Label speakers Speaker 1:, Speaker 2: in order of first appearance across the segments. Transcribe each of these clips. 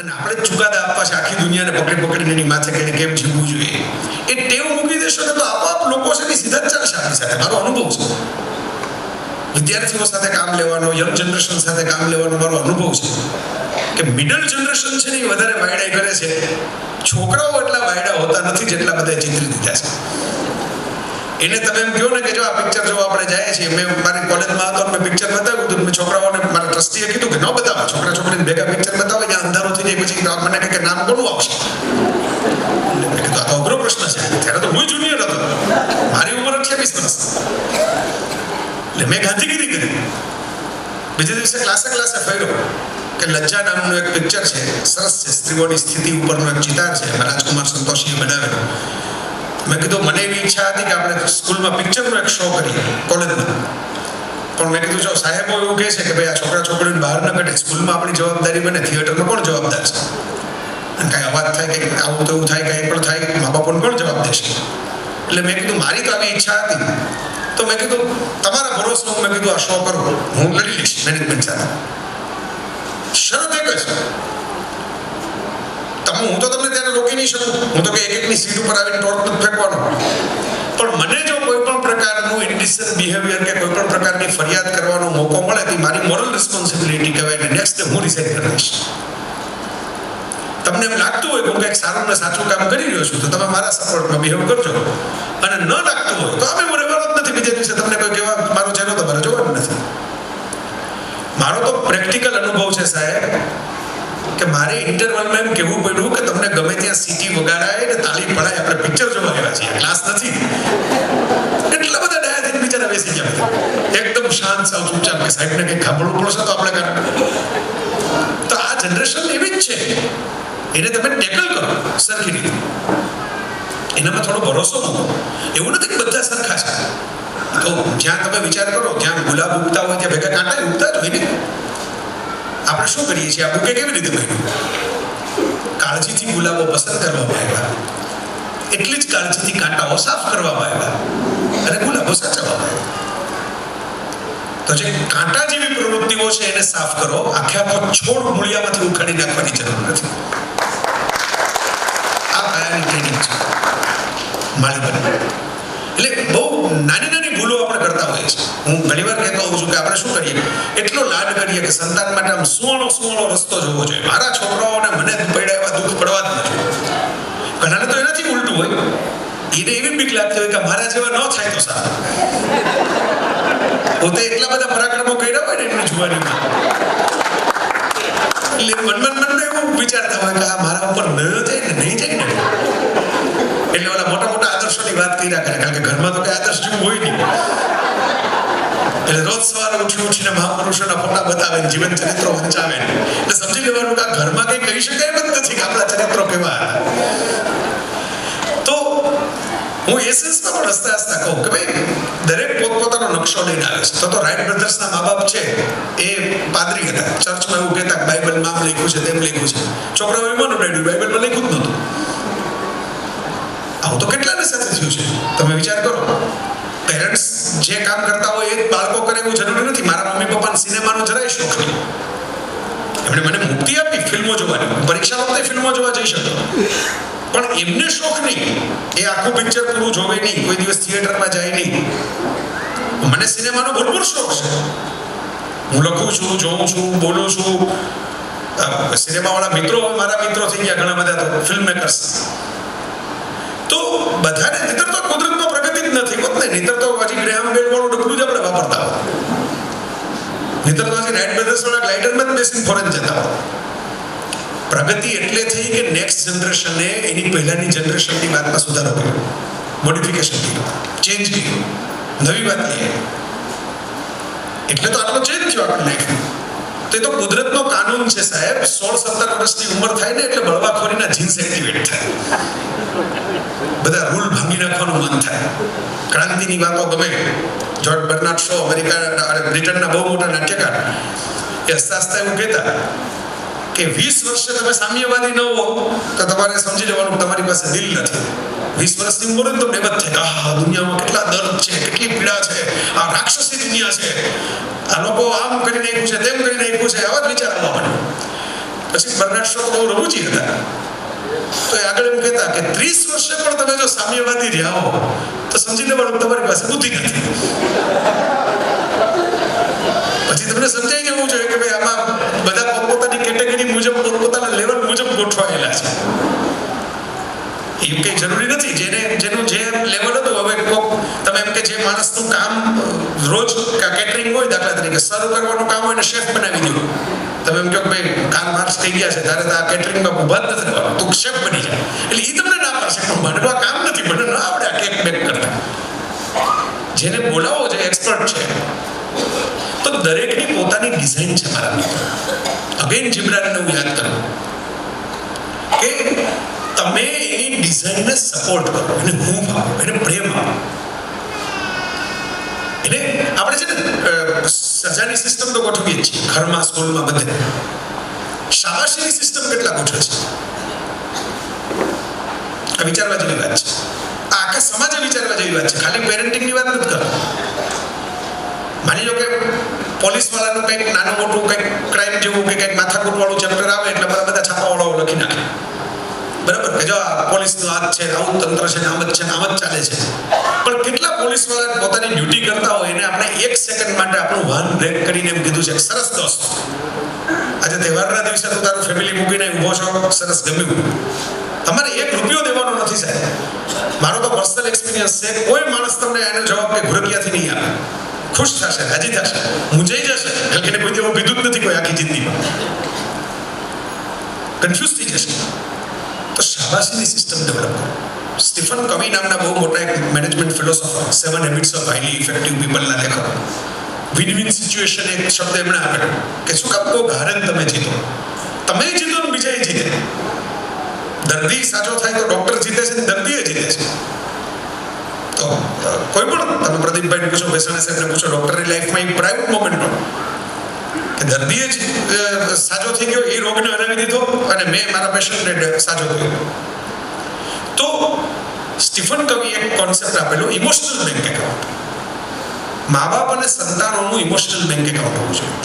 Speaker 1: અને આપણે ચુકાદા આપવા છે આખી દુનિયાને પકડી પકડીને એની માથે કરીને કેમ જીવવું જોઈએ? એ ટેવ મૂકી દેશો તો આપોઆપ લોકો છે સીધા જ ચાલશે આપણી સાથે. મારો અનુભવ છે. વિદ્યાર્થીઓ સાથે કામ લેવાનો યંગ જનરેશન સાથે કામ લેવાનો મારો અનુભવ છે. કે મિડલ જનરેશન છે ને વધારે વાયડા કરે છે. છોકરાઓ એટલા વાયડા હોતા નથી જેટલા બધા ચિત્રી દીધા છે. એને તમે એમ કહો ને કે જો આ પિક્ચર જોવા આપણે જાય છીએ, મેં મારી કોલેજમાં હતો મેં પિક્ચર બતાવ્યું હતું મેં છોકરાઓને, મારા ટ્રસ્ટીએ કીધું કે ન બતાવો. છોકરા છોકરીને ભેગા પિક્ચર મેં ગાંધીગીરી કરી. બીજે દિવસે ક્લાસે ક્લાસે ફર્યો કે લજ્જા નામનું એક પિક્ચર છે. સરસ છે. સ્ત્રીઓની સ્થિતિ ઉપરનો એક ચિતાર છે. રાજકુમાર સંતોષીએ બનાવેલો મેં કીધું, મને એવી ઈચ્છા હતી કે આપણે સ્કૂલમાં પિક્ચરનો એક શો કરીએ કોલેજમાં પણ મેં કીધું, જો સાહેબો એવું કહે છે કે ભાઈ આ છોકરા છોકરીઓને બહાર ન કાઢે, સ્કૂલમાં આપણી જવાબદારી બને થિયેટરમાં કોણ જવાબદાર છે? કાંઈ અવાજ થાય કે આવું તેવું થાય, કંઈ પણ થાય, મા બાપોને કોણ જવાબ દેશે? એટલે મેં કીધું, મારી તો આવી ઈચ્છા હતી તો મેં કીધું, તમારા ભરોસે મેં કીધું, આ શો પર હું લડી લઈશ મેનેજમેન્ટ સાથે. શરત એક જ તમે હું તો તમને ત્યારે રોકી નહીં શકું. હું તો કે એક એકની સીટ ઉપર આવીને ટોર્ચ ફેંકવાનો પણ મને જો કોઈ પણ પ્રકારનું ઇન્ડિસન બિહેવિયર કે કોઈ પણ પ્રકારની ફરિયાદ કરવાનો મોકો મળે, તો મારી મોરલ રિસ્પોન્સિબિલિટી કહેવાય ને નેક્સ્ટ હું રિસાઇન કરી દઈશ. તમને એમ લાગતું હોય કે હું કંઈક સારું ને સાચું કામ કરી રહ્યો છું, તો તમે મારા સપોર્ટમાં બિહેવ કરજો. અને ન લાગતું હોય તો અમે મને બીજા દિવસે તમને કોઈ કહેવા મારો ચહેરો તમારે જોવાનું નથી. મારો તો પ્રેક્ટિકલ અનુભવ છે સાહેબ, કે મારે ઇન્ટરવલમાં એમ કહેવું પડ્યું કે તમને ગમે ત્યાં સીટી વગાડાય ને તાલી પડાય આપણે પિક્ચર જોવા આવ્યા છીએ. ક્લાસ નથી. એટલા બધા ડાયા થઈને બિચારા બેસી ગયા એકદમ શાંત, સાવ ચૂપચાપ કે સાહેબને કંઈક ખાબડવું પડશે તો આપણે કારણ તો આ જનરેશન એવી જ છે. એને તમે ટેકલ કરો, સરખી રીતે. એનામાં થોડો ભરોસો મૂકો. એવું નથી કે બધા સરખા છે. તો જ્યાં તમે વિચાર કરો, જ્યાં ગુલાબ ઉગતા હોય, ત્યાં ભેગા કાંટા ઉગતા જ હોય ને? આપણે શું કરીએ છીએ? આ બુકે કેવી રીતે બન્યું? કાળજીથી ગુલાબો પસંદ કરવામાં આવ્યા. એટલી જ કાળજીથી કાંટાઓ સાફ કરવામાં આવ્યા. અને ગુલાબો સાચવવામાં આવ્યા. તો જે કાંટા જેવી પ્રવૃત્તિઓ છે, એને સાફ કરો. આખે આખો છોડ મૂળિયામાંથી ઉખાડી નાખવાની જરૂર નથી. આ પાયાની ટ્રેનિંગ છે. માળી બને. એટલે બહુ નાની નાની ભૂલો આપણે કરતા હોઈએ છીએ. હું ઘણીવાર કહેતો હોઉં છું કે આપણે શું કરીએ? એટલો લાડ કરીએ કે સંતાન માટે આમ સુવર્ણો સુવર્ણો રસ્તો જોવો જોઈએ. મારા છોકરાઓને મને પડ્યા એવા દુઃખ પડવા જ નથી ઘણાને તો એનાથી ઉલટું હોય. એને એવી બીક લાગતી હોય કે મારા જેવા ન થાય તો સારું. પોતે એટલા બધા પરાક્રમો કર્યા હોય ને એમની જુવાનીમાં. એટલે મનમાં મનમાં એવું વિચારતા હોય કે આ મારા ઉપર ન જાય ને નહીં જાય ને? એટલે ઓલા મોટા કર્યા કરે કારણ કે ઘરમાં તો કઈ આદર્શ જેવું હોય નહીં એટલે રોજ સવારે ઉઠી ઉઠીને મહાપુરુષોના ફોટા બતાવે જીવન ચરિત્રો વંચાવે એટલે સમજી લેવાનું કે ઘરમાં કઈ કહી શકાય એમ નથી કે આપણા ચરિત્રો કેવા તો હું એ સેન્સમાં પણ હસતા હસતા કહું કે ભાઈ દરેક પોતપોતાનો નકશો લઈને આવે છે તો તો રાઈટ બ્રધર્સના મા બાપ છે એ પાદરી હતા ચર્ચમાં એવું કહેતા બાઇબલમાં આમ લખ્યું છે તેમ લખ્યું છે છોકરાઓ એમાં નડાડ્યું બાઇબલમાં લખ્યું જ નહોતું આવું તો કેટલાને સાથે થયું છે? તમે વિચાર કરો. પેરેન્ટ્સ જે કામ કરતા હોય એ બાળકો કરે એવું જરૂરી નથી. મારા મમ્મી પપ્પાને સિનેમાનો જરાય શોખ નહીં એમણે મને મુક્તિ આપી ફિલ્મો જોવાની. પરીક્ષા વખતે ફિલ્મો જોવા જઈ શકતો. પણ એમને શોખ નહીં. એ આખું પિક્ચર પૂરું જોવે નહીં. કોઈ દિવસ થિયેટરમાં જાય નહીં. મને સિનેમાનો ભરપૂર શોખ છે. હું લખું છું, જોઉં છું, બોલું છું. સિનેમાવાળા મિત્રો મારા મિત્રો થઈ ગયા ઘણા બધા તો. Film makers. તો બધાને નહીતર તો કુદરતમાં પ્રગતિ જ નથી હોત ને. નહીતર તો પછી ગ્રેહામ બેલ વાળું ડબલું જ આપણે વાપરતા હોત. તો પછી રાઇટ બ્રધર્સ વાળા ગ્લાઇડરમાં જ બેસીને ફોરેન જતા હોત. પ્રગતિ એટલે થઈ કે નેક્સ્ટ જનરેશને એની પહેલાની જનરેશનની વાતમાં સુધારો કર્યો. મોડિફિકેશન કર્યું. ચેન્જ કર્યું. નવી વાત લઈ એટલે તો આટલો ચેન્જ થયો આપણી લાઈફમાં તો તો કુદરતનો કાનૂન છે સાહેબ. સોળ, સત્તર વર્ષની ઉંમર થાય ને એટલે બળવાખોરીના જીન્સ એક્ટિવેટ થાય. બધા રૂલ ભાંગી નાખવાનું મન થાય. ક્રાંતિની વાતો ગમે. જોર્જ બર્નાર્ડ શો અમેરિકા બ્રિટનના બહુ મોટા નાટ્યકાર. એ હસતા હસતા એવું કહેતા કે વીસ વર્ષે તમે સામ્યવાદી ન હો તો તમારે સમજી લેવાનું તમારી પાસે દિલ નથી. વીસ વર્ષની ઉંમર તો ને તમને આ દુનિયામાં કેટલા દર્દ છે, કેટલી પીડા છે, આ રાક્ષસી દુનિયા છે. આ લોકો આમ કરી નાખ્યું છે, તેમ કરી નાખ્યું છે, આવા જ વિચાર આવવા પછી બર્નાર્ડ શો બહુ રઘુજી હતા. તો આગળ એમ કહેતા કે ત્રીસ વર્ષે પણ તમે જો સામ્યવાદી રહ્યા હો, તો સમજી લેવાનું તમારી પાસે બુદ્ધિ નથી. પછી તમને સમજાઈ જવું જોઈએ કે ભાઈ આમાં બધા પોતપોતાની કેટેગરી મુજબ, પોતપોતાના લેવલ મુજબ ગોઠવાયેલા છે. એવું કંઈ જરૂરી નથી. જેને, જેનું જે લેવલ હતું, હવે કોક, તમે એમ કે જે માણસનું કામ રોજ કેટરિંગ હોય દાખલા તરીકે સર્વ કરવાનું કામ હોય ને શેફ બનાવી દો. તમે એમ કહો ભાઈ કાલ માર્ચ થઈ ગયા છે તારે આ કેટરિંગમાં ઊભા જ નથી તું ક્ષેપ બની જાય એટલે એ તમને ના પાડશે પણ મને કામ નથી, મને ના આવડે આ કેક બેક કરતા. જેને બોલાવો છે એક્સપર્ટ છે. તો દરેકની પોતાની ડિઝાઇન છે મારા મિત્રો અગેન જીબ્રાનને હું યાદ કરું. કે તમે એની ડિઝાઇનને સપોર્ટ કરો. એને હું આપો, એને પ્રેમ આપો. એને આપણે છે ને સજાની સિસ્ટમ તો ગોઠવીએ છીએ. ઘરમાં, સ્કૂલમાં બધે. શાબાશીની સિસ્ટમ કેટલા ગોઠવે છે? આ વિચારવા જેવી વાત છે. આ આખા સમાજે વિચારવા જેવી વાત છે. ખાલી પેરેન્ટિંગની વાત નથી કરતો. માની લો કે પોલીસ વાળાનું કંઈક નાનું મોટું કંઈક ક્રાઇમ જેવું કે કંઈક માથાકૂટ વાળું ચેપ્ટર આવે એટલે બધા છાપાવાળાઓ લખી નાખે. બરાબર? કે જો આ પોલીસનું હાથ છે, આવું તંત્ર છે આમ જ છે આમ જ ચાલે છે. પણ કેટલા પોલીસવાળા પોતાની ડ્યુટી કરતા હોય એને આપણે એક સેકન્ડ માટે આપણું વાહન બ્રેક કરીને એમ કીધું છે સરસ દોસ્ત, આજે તહેવારના દિવસે તો તારું ફેમિલી મૂકીને ઊભો છો, સરસ ગમ્યું. તમારે એક રૂપિયો દેવાનો નથી સાહેબ. મારો તો પર્સનલ એક્સપિરિયન્સ છે, કોઈ માણસ તમને એનો જવાબ કે ઘુરકિયાથી નહીં આપે. ખુશ થશે, રાજી થશે, મૂંઝાઈ જશે, કારણ કે કોઈ દેવું કીધું જ નથી કોઈ આખી જિંદગીમાં. કન્ફ્યુઝ થઈ જશે. તો શાબાશીની સિસ્ટમ ડેવલપ કરો સ્ટીફન કવી નામના બહુ મોટા એક management philosopher seven habits of highly effective પીપલના લેખક વિન વિન સિચ્યુએશન એક શબ્દ એમણે આપ્યો કે શું કામ તો હારે તમે જીતો તમે જીતો ને બીજા જીતે દર્દી સાચો થાય તો ડોક્ટર જીતે છે દર્દીએ જીતે છે તો કોઈ પણ તમે પ્રદીપભાઈને પૂછો બેસાણે સાહેબને પૂછો ડોક્ટરની લાઈફમાં એક પ્રાઇવેટ મોમેન્ટ દર્દીએ જ સાજો થઈ ગયો, એ રોગને હરાવી દીધો અને મેં મારા પેશન્ટને સાજો કર્યો. તો સ્ટીફન કવિ એક કોન્સેપ્ટ આપેલો ઇમોશનલ બેંક એકાઉન્ટ મા બાપ અને સંતાનોનું ઇમોશનલ બેંક એકાઉન્ટ હોવું જોઈએ.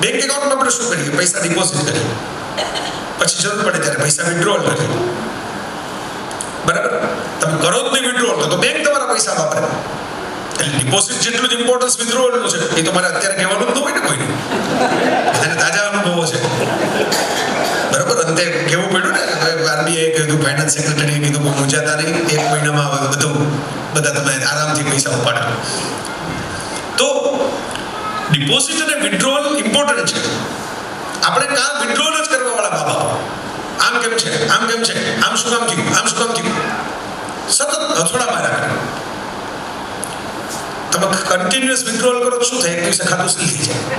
Speaker 1: બેંક એકાઉન્ટમાં આપણે શું કરીએ? પૈસા ડિપોઝિટ કરીએ. પછી જરૂર પડે ત્યારે પૈસા વિડ્રોલ કરીએ. બરાબર? તમે કરો જ નહીં વિડ્રોલ તો બેંક તમારા પૈસા વાપરે. ડિપોઝિટ જેટલું જ ઇમ્પોર્ટન્સ વિથડ્રોલનું છે, એ તો મારે અત્યારે કહેવાનું ન હોય ને કોઈને. બધાને તાજા અનુભવો છે. બરાબર? અંતે કેવું પડ્યું ને આરબીઆઈ કીધું ફાઇનાન્સ સેક્રેટરીએ કીધું બહુ મૂંઝાતા નહીં, એક મહિનામાં આવે બધું, બધા તમે આરામથી પૈસા ઉપાડો. તો ડિપોઝિટ અને વિથડ્રોલ ઇમ્પોર્ટન્ટ છે. આપણે કાં વિથડ્રોલ જ કરવા વાળા બાબા આમ કેમ છે? આમ કેમ છે? આમ શું કામ થયું? આમ શું કામ થયું? સતત હથોડા કરે તમે કન્ટિન્યુઅસ વિથડ્રોલ કરો શું થાય? એક દિવસે ખાતું સીલ થઈ જાય.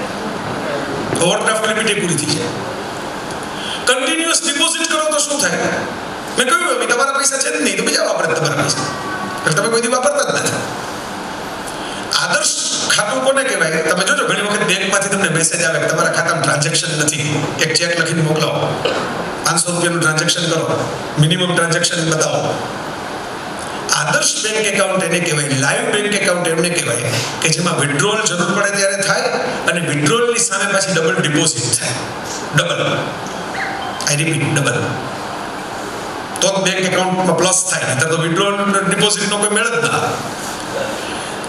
Speaker 1: ઓવરડ્રાફ્ટ લિમિટ પૂરી થઈ જાય. કન્ટિન્યુઅસ ડિપોઝિટ કરો તો શું થાય? મેં કહ્યું હવે તમારા પૈસા છે જ નહીં, તો બીજા વાપરે તમારા પૈસા. તમે કોઈ દી વાપરતા જ નથી. આદર્શ ખાતું કોને કહેવાય? તમે જોજો, ઘણી વખત બેંકમાંથી તમને મેસેજ આવે કે તમારા ખાતામાં ટ્રાન્ઝેક્શન નથી. એક ચેક લખીને મોકલાવો પાંચસો રૂપિયાનું ટ્રાન્ઝેક્શન કરો. મિનિમમ ટ્રાન્ઝેક્શન બતાવો. આદર્શ બેંક એકાઉન્ટ એને કહેવાય લાઈવ બેંક એકાઉન્ટ એમને કહેવાય, કે જેમાં વિડ્રોલ જરૂર પડે ત્યારે થાય અને વિડ્રોલની સામે પાછી ડબલ ડિપોઝિટ થાય. ડબલ આઈ રિપીટ ડબલ તો બેંક એકાઉન્ટમાં પ્લસ થાય નહીં તો વિડ્રોલ ડિપોઝિટનો કોઈ મેળ જ ના.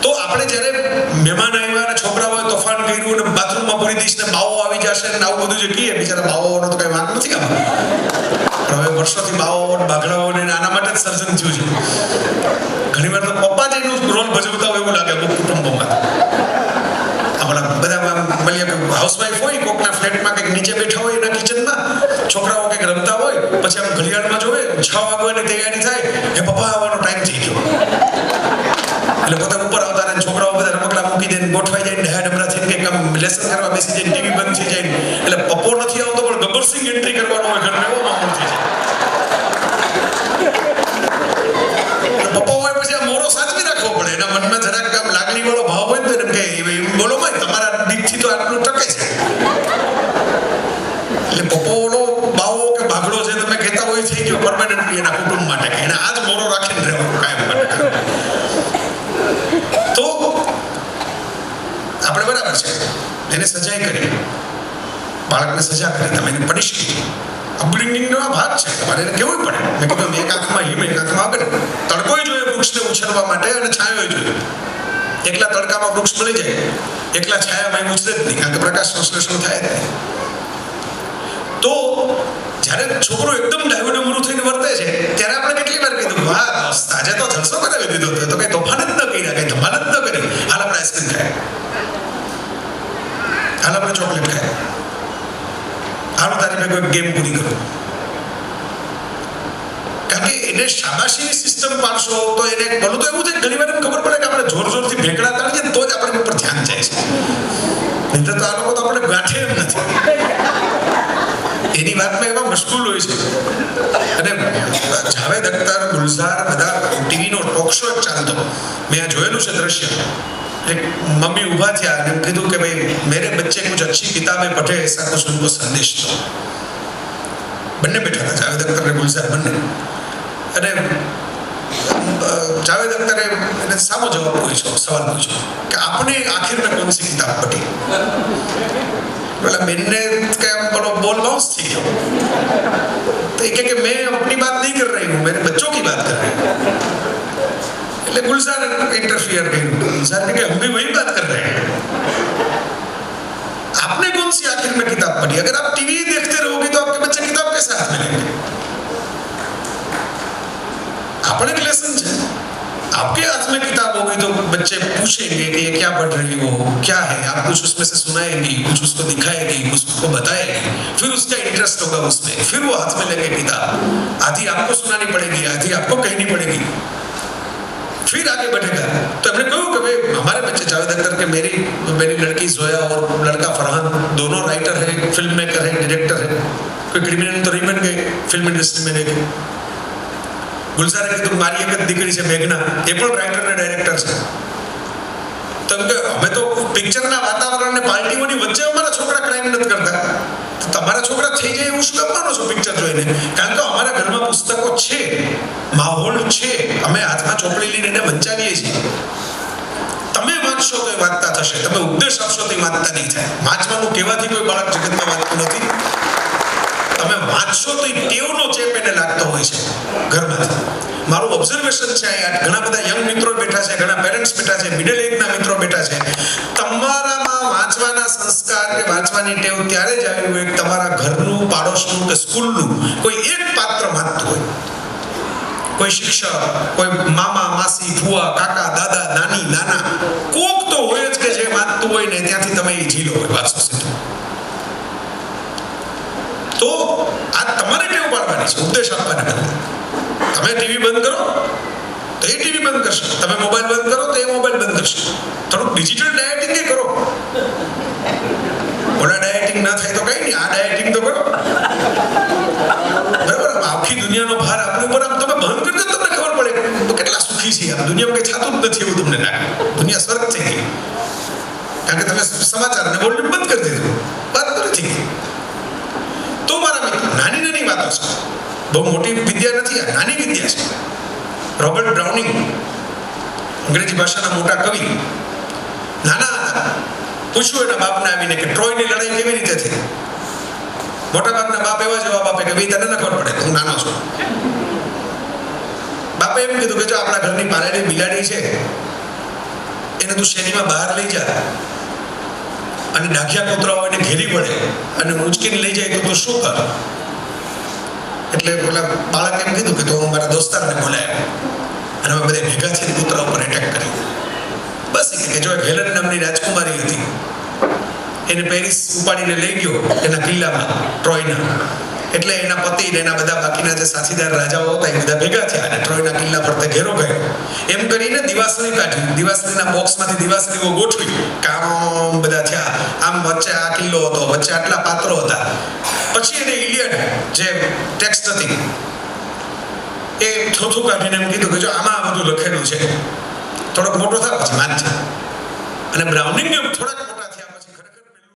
Speaker 1: તો આપણે જ્યારે મહેમાન આવ્યા અને છોકરાઓએ તોફાન કર્યું અને બાથરૂમમાં પૂરી દઈશ ને બાવો આવી જશે ને આવું બધું જે કહીએ, બિચારા બાવાઓનો તો કઈ વાંક નથી આમાં. હવે વર્ષોથી બાવાઓ ને બાઘડાઓ ને આના માટે જ સર્જન થયું છે. ઘણી વાર તો પપ્પા જ રોલ ભજવતા હોય એવું લાગે અમુક કુટુંબોમાં. આપણા બધા મળીએ હાઉસવાઈફ હોય, કોકના ફ્લેટમાં કંઈક નીચે બેઠા હોય, એના કિચનમાં છોકરાઓ કંઈક રમતા હોય, પછી આમ ઘડિયાળમાં જોવે, છ વાગવાની તૈયારી થાય એ પપ્પા, આવવાનો ટાઈમ થઈ ગયો. એટલે પોતા ઉપર આવતા રહે છોકરાઓ બધા રમકડા મૂકી દે ગોઠવાઈ જાય ને હેડ હમણાં થઈને કંઈક કામ લેસન કરવા બેસી જાય ટીવી બંધ થઈ જાય એટલે પપ્પો નથી આવતો પણ ગબ્બરસિંહ એન્ટ્રી કરવાનો હોય ઘરમાં એવો માહોલ થઈ જાય એટલે પપ્પા હોય પછી આ મોરો સાચવી રાખવો પડે એના મનમાં જરાક આમ લાગણી વાળો ભાવ હોય ને તો એમ કે "એ બોલો ભાઈ તમારા દીકથી તો આટલું ટકે છે એટલે પપ્પાઓનો બાવો કે બાગડો જે તમે કહેતા હોય થઈ ગયો પરમાનન્ટલી એના કુટુંબ માટે એને આ જ મોરો રાખીને રહેવાનું કાયમ માટે તો આપણે બરાબર છે એને કરી બાળકને સજા કરી તમે એને પનિશ કરી અપબ્રિંગિંગનો આ ભાગ છે. તમારે એને કેવું પડે? મેં કીધું એક આંખમાં હિમ, એક આંખમાં આગળ તડકોય જોઈએ વૃક્ષને ઉછેરવા માટે અને છાયો જોઈએ. એકલા તડકામાં વૃક્ષ મળી જાય. એકલા છાયામાં ઉછરે જ નહીં. કારણ કે પ્રકાશ સંશ્લેષણ થાય તો જ્યારે છોકરો એકદમ ડાયો ડમરું થઈને વર્તે છે, ત્યારે આપણે કેટલી વાર કીધું, વાહ આજે તો જલસો કરાવી દીધો તો. કઈ તોફાન જ ન કર્યા કઈ ધમાલ જ ન કરી. હાલ આપણે આઈસ્ક્રીમ ખાય હાલ આપણે ચોકલેટ ખાય હાલો તારી મેં કોઈ ગેમ પૂરી કરું કારણ કે એને શાબાશીની સિસ્ટમ પાડશો તો એને બોલું તો એવું છે ઘણી વાર ખબર પડે કે આપણે જોર જોરથી ભેંકડા તાળીએ તો જ આપણે ઉપર ધ્યાન જાય છે નહીં ગાંઠે એમ નથી એની વાતમાં એવા મશગુલ હોય છે અને જાવેદ અખ્તર ગુલઝાર બધા ટીવીનો ટોક શો ચાલતો મેં આ જોયેલું છે દ્રશ્ય એક મમ્મી ઊભા થયા અને એમ કીધું કે ભાઈ મેરે બચ્ચે કુછ अच्छी કિતાબें पढ़े ऐसा कुछ उनको संदेश दो બંને બેઠા હતા જાવેદ અખ્તર અને ગુલઝાર બંને અને અ, જાવેદ અખ્તરે એને સામો જવાબ પૂછ્યો સવાલ પૂછ્યો કે આપને આખિર में कौन सी किताब पढ़ी बोला मैंने क्या बोलो बोल बाउंस थी क्यों तो ये कहे कि मैं अपनी बात नहीं कर रही हूँ मेरे बच्चों की बात कर लेकुल सर इंटरफियर भी सर ने हम भी वही बात कर रहे हैं। आपने कौन सी आखिर में किताब पढ़ी? अगर आप टीवी देखते रहोगे तो आपके बच्चे किताब के साथ मिलेंगे। एक लेसन है आपके हाथ में किताब होगी तो बच्चे पूछेंगे कि ये क्या पढ़ रही हो, क्या है? आप कुछ उसमें से सुनाएँगी, कुछ उसको दिखाएगी, कुछ उसको बताएगी। फिर उसका इंटरेस्ट होगा उसमें। फिर वो हाथ में लेंगे किताब। आधी आपको सुनानी पड़ेगी, आधी आपको कहनी पड़ेगी। फिर आगे बढ़ेगा तो हमने कहा कि भाई हमारे बच्चे जावेद अख्तर के मेरी मेरी लड़की जोया और लड़का फरहान दोनों राइटर है फिल्म मेकर है डायरेक्टर है कोई क्रिमिनल तो नहीं बन गए फिल्म इंडस्ट्री में रह गए ગુલઝારે કીધું મારી એક જ દીકરી છે મેઘના એ પણ રાઇટર ને ડાયરેક્ટર છે તો કે અમે તો પિક્ચરના વાતાવરણ ને પાર્ટીઓની વચ્ચે અમારા છોકરા ક્રાઇમ નથી કરતા. તમારા છોકરા થઈ જાય એવું શું કરવાનું છો પિક્ચર જોઈને? કારણ કે અમારા ઘરમાં પુસ્તકો છે, માહોલ છે, અમે હાથમાં ચોપડી લઈને એને વંચાવીએ છીએ. તમે વાંચશો તો એ વાંચતા થશે, તમે ઉપદેશ આપશો તો એ વાંચતા નહીં થાય. વાંચવાનું કહેવાથી કોઈ બાળક જગતમાં વાંચતું નથી. તમે વાંચશો તો એ ટેવનો ચેપ એને લાગતો હોય છે ઘરમાંથી. મારું ઓબ્ઝર્વેશન છે અહીંયા ઘણા બધા યંગ મિત્રો બેઠા છે, ઘણા પેરેન્ટ્સ બેઠા છે મિડલ એજના મિત્રો બેઠા છે. તમારામાં વાંચવાના સંસ્કાર કે વાંચવાની ટેવ ત્યારે જ આવી હોય તમારા ઘરનું, પાડોશનું કે સ્કૂલનું કોઈ એક પાત્ર વાંચતું હોય. કોઈ શિક્ષક, કોઈ મામા, માસી ફુવા કાકા, દાદા, નાની, નાના કોક તો હોય જ કે જે વાંચતું હોય ને ત્યાંથી તમે એ ઝીલો હોય. વાંચો તો આ તમારે ટેવ પાડવાની છે, ઉપદેશ આપવાના બદલે. તમે ટીવી બંધ કરો, તો એ ટીવી બંધ કરશે. તમે મોબાઈલ બંધ કરો, તો એ મોબાઈલ બંધ કરશે. થોડુંક ડિજિટલ ડાયટિંગ કરો. ઓલા ડાયટિંગ ના થાય તો કઈ નહીં, આ ડાયટિંગ તો કરો. બરાબર? આખી દુનિયાનો ભાર આપણી ઉપર, આમ તમે બંધ કરી દો તમને ખબર પડે તો કેટલા સુખી છે આ દુનિયામાં કઈ થતું જ નથી એવું તમને લાગે. દુનિયા સ્વર્ગ ગઈ કારણ કે તમે સમાચારને બોલને બંધ કરી દીધું વાત પૂરી થઈ ગઈ તો મારા મિત્રો નાની નાની વાતો છે બહુ મોટી વિદ્યા નથી, આ નાની વિદ્યા છે. રોબર્ટ બ્રાઉનિંગ, અંગ્રેજી ભાષાના મોટા કવિ. નાના હતા. પૂછ્યું એના બાપને આવીને કે ટ્રોયની લડાઈ કેવી રીતે થઈ? મોટા બાપના બાપ એવા જવાબ આપે કે, ભાઈ, તને ખબર પડે હું નાનો છું. બાપે એમ કીધું કે, જો આપણા ઘરની પાલેલી બિલાડી છે, એને તું શેરીમાં બહાર લઈ જા. અને ડાખિયા કૂતરાઓ એને ઘેરી પડે અને ઉંચકીને લઈ જાય તો તું શું કર? એટલે પેલા બાળકે એમ કીધું કે તો હું મારા દોસ્તારને બોલાયો. અને અમે બધા ભેગા છે કૂતરા ઉપર એટેક કરી બસ કે જો હેલન નામની રાજકુમારી હતી. એને પેરિસ ઉપાડીને લઈ ગયો એના કિલ્લામાં, ટ્રોયના. એટલે એના પતિ ને એના બધા બાકીના જે સાથીદાર રાજાઓ હતા, એ બધા ભેગા થયા અને ટ્રોયના કિલ્લા ફરતે ઘેરો ગયો. એમ કરીને દિવાસળી કાઢી. દિવાસળીના બોક્સમાંથી દિવાસળીઓ ગોઠવી. કામ બધા થયા. આમ વચ્ચે આ કિલ્લો હતો, વચ્ચે આટલા પાત્રો હતા. પછી એને ઇલિયડ જે ટેક્સ્ટ હતી, એ થોથું કાઢીને એમ કીધું કે જો આમાં આ બધું લખેલું છે, થોડોક મોટો થાય પછી વાંચજે અને બ્રાઉનિંગ થોડાક મોટા